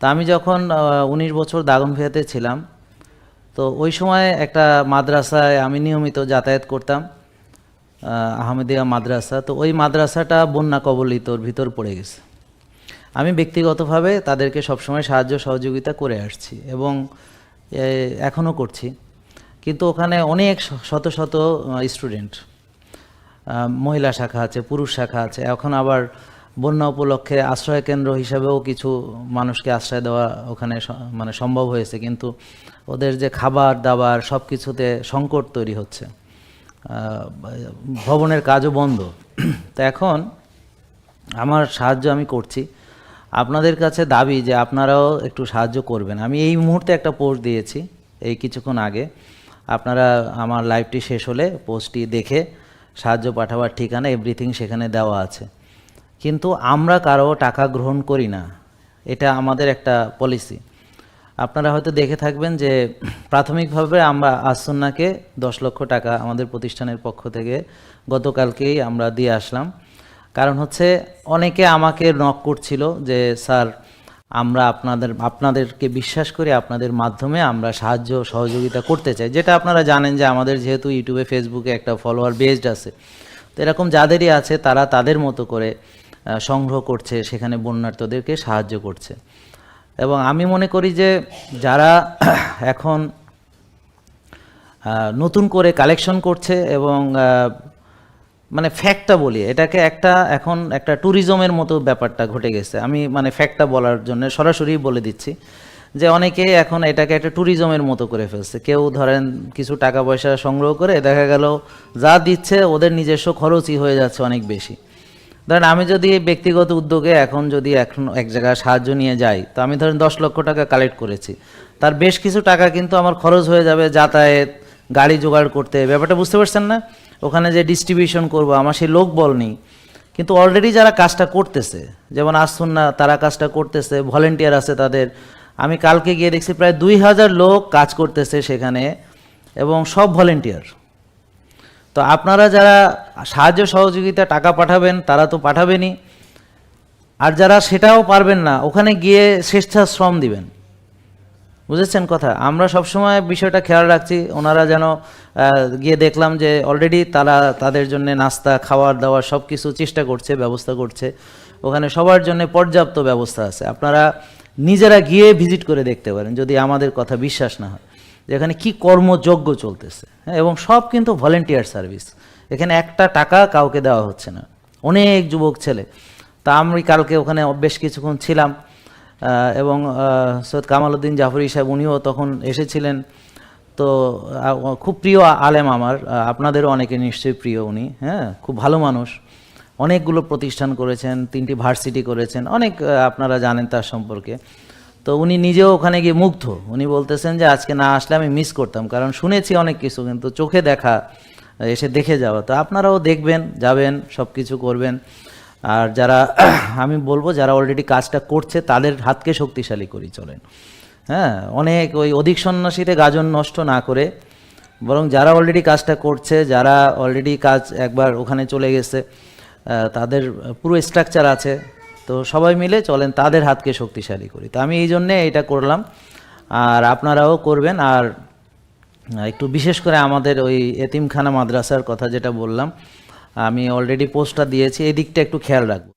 তা আমি যখন উনিশ বছর দাগনভিয়াতে ছিলাম, তো ওই সময় একটা মাদ্রাসায় আমি নিয়মিত যাতায়াত করতাম আহমেদিয়া মাদ্রাসা। তো ওই মাদ্রাসাটা বন্যা কবলিতর ভিতর পড়ে গেছে। আমি ব্যক্তিগতভাবে তাদেরকে সবসময় সাহায্য সহযোগিতা করে আসছি এবং এখনও করছি। কিন্তু ওখানে অনেক শত শত স্টুডেন্ট মহিলা শাখা আছে, পুরুষ শাখা আছে, এখন আবার বন্যা উপলক্ষে আশ্রয় কেন্দ্র হিসাবেও কিছু মানুষকে আশ্রয় দেওয়া ওখানে মানে সম্ভব হয়েছে। কিন্তু ওদের যে খাবার দাবার সব কিছুতে সংকট তৈরি হচ্ছে। ভবনের কাজও বন্ধ। তো এখন আমার সাহায্য আমি করছি। আপনাদের কাছে দাবি যে আপনারাও একটু সাহায্য করবেন। আমি এই মুহূর্তে একটা পোস্ট দিয়েছি, এই কিছুক্ষণ আগে। আপনারা আমার লাইভটি শেষ হলে পোস্টটি দেখে সাহায্য পাঠাবার ঠিকানা, এভরিথিং সেখানে দেওয়া আছে। কিন্তু আমরা কারও টাকা গ্রহণ করি না। এটা আমাদের একটা পলিসি আপনারা হয়তো দেখে থাকবেন যে প্রাথমিকভাবে আমরা আসন্নাকে দশ লক্ষ টাকা আমাদের প্রতিষ্ঠানের পক্ষ থেকে গতকালকেই আমরা দিয়ে আসলাম। কারণ হচ্ছে অনেকে আমাকে নক করছিল যে, স্যার, আমরা আপনাদের, আপনাদেরকে বিশ্বাস করে, আপনাদের মাধ্যমে আমরা সাহায্য, সহযোগিতা করতে চাই। যেটা আপনারা জানেন যে আমাদের যেহেতু ইউটিউবে, ফেসবুকে একটা ফলোয়ার বেসড আছে। তো এরকম যাদেরই আছে, তারা তাদের মতো করে সংগ্রহ করছে, সেখানে বন্যার্থদেরকে সাহায্য করছে। এবং আমি মনে করি যে যারা এখন নতুন করে কালেকশন করছে এবং মানে ফ্যাক্টটা বলি, এটাকে একটা এখন একটা ট্যুরিজমের মতো ব্যাপারটা ঘটে গেছে। আমি মানে ফ্যাক্টটা বলার জন্য সরাসরি বলে দিচ্ছি যে অনেকে এখন এটাকে একটা ট্যুরিজমের মতো করে ফেলছে। কেউ ধরেন কিছু টাকা পয়সা সংগ্রহ করে দেখা গেল যা দিচ্ছে ওদের নিজস্ব খরচই হয়ে যাচ্ছে অনেক বেশি। ধরেন আমি যদি ব্যক্তিগত উদ্যোগে এখন যদি এখন এক জায়গায় সাহায্য নিয়ে যাই, তো আমি ধরেন দশ লক্ষ টাকা কালেক্ট করেছি। তার বেশ কিছু টাকা কিন্তু আমার খরচ হয়ে যাবে যাতায়াত, গাড়ি জোগাড় করতে। ব্যাপারটা বুঝতে পারছেন না? ওখানে যে ডিস্ট্রিবিউশন করব, আমার সেই লোক বল নেই। কিন্তু অলরেডি যারা কাজটা করতেছে, যেমন আসুন না তারা কাজটা করতেছে ভলেন্টিয়ার আছে তাদের। আমি কালকে গিয়ে দেখছি প্রায় দুই হাজার লোক কাজ করতেছে সেখানে, এবং সব ভলেন্টিয়ার তো আপনারা যারা সাহায্য সহযোগিতা টাকা পাঠাবেন, তারা তো পাঠাবেনই। আর যারা সেটাও পারবেন না, ওখানে গিয়ে স্বেচ্ছাশ্রম দিবেন। বুঝেছেন কথা? আমরা সবসময় বিষয়টা খেয়াল রাখছি, ওনারা যেন গিয়ে দেখলাম যে অলরেডি তারা তাদের জন্য নাস্তা, খাওয়ার দাওয়ার সব কিছু চেষ্টা করছে, ব্যবস্থা করছে। ওখানে সবার জন্য পর্যাপ্ত ব্যবস্থা আছে। আপনারা নিজেরা গিয়ে ভিজিট করে দেখতে পারেন, যদি আমাদের কথা বিশ্বাস না হয়। যে এখানে কি কর্মযজ্ঞ চলতেছে হ্যাঁ এবং সব কিন্তু ভলেন্টিয়ার সার্ভিস এখানে একটা টাকা কাউকে দেওয়া হচ্ছে না। অনেক যুবক ছেলে। তা আমি কালকে ওখানে বেশ কিছুক্ষণ ছিলাম এবং সৈয়দ কামাল উদ্দিন জাফরি সাহেব উনিও তখন এসেছিলেন। তো খুব প্রিয় আলেম আমার আপনাদেরও অনেকে নিশ্চয়ই প্রিয় উনি হ্যাঁ খুব ভালো মানুষ। অনেকগুলো প্রতিষ্ঠান করেছেন, তিনটি ভার্সিটি করেছেন, অনেক আপনারা জানেন তার সম্পর্কে। তো উনি নিজেও ওখানে গিয়ে মুগ্ধ। উনি বলতেছেন যে, আজকে না আসলে আমি মিস করতাম। কারণ শুনেছি অনেক কিছু, কিন্তু চোখে দেখা এসে দেখে যাওয়া তো আপনারাও দেখবেন, যাবেন সব কিছু করবেন। আর যারা, আমি বলব, যারা অলরেডি কাজটা করছে, তাদের হাতকে শক্তিশালী করি, চলেন। হ্যাঁ অনেক ওই অধিক সন্ন্যাসীতে গাজন নষ্ট না করে, বরং যারা অলরেডি কাজটা করছে, যারা অলরেডি কাজ একবার ওখানে চলে গেছে তাদের পুরো স্ট্রাকচার আছে। তো সবাই মিলে চলেন, তাদের হাতকে শক্তিশালী করি। তো আমি এই জন্যে এটা করলাম। আর আপনারাও করবেন, আর একটু বিশেষ করে আমাদের ওই এতিমখানা মাদ্রাসার কথা যেটা বললাম, আমি অলরেডি পোস্টটা দিয়েছি, এই দিকটা একটু খেয়াল রাখব।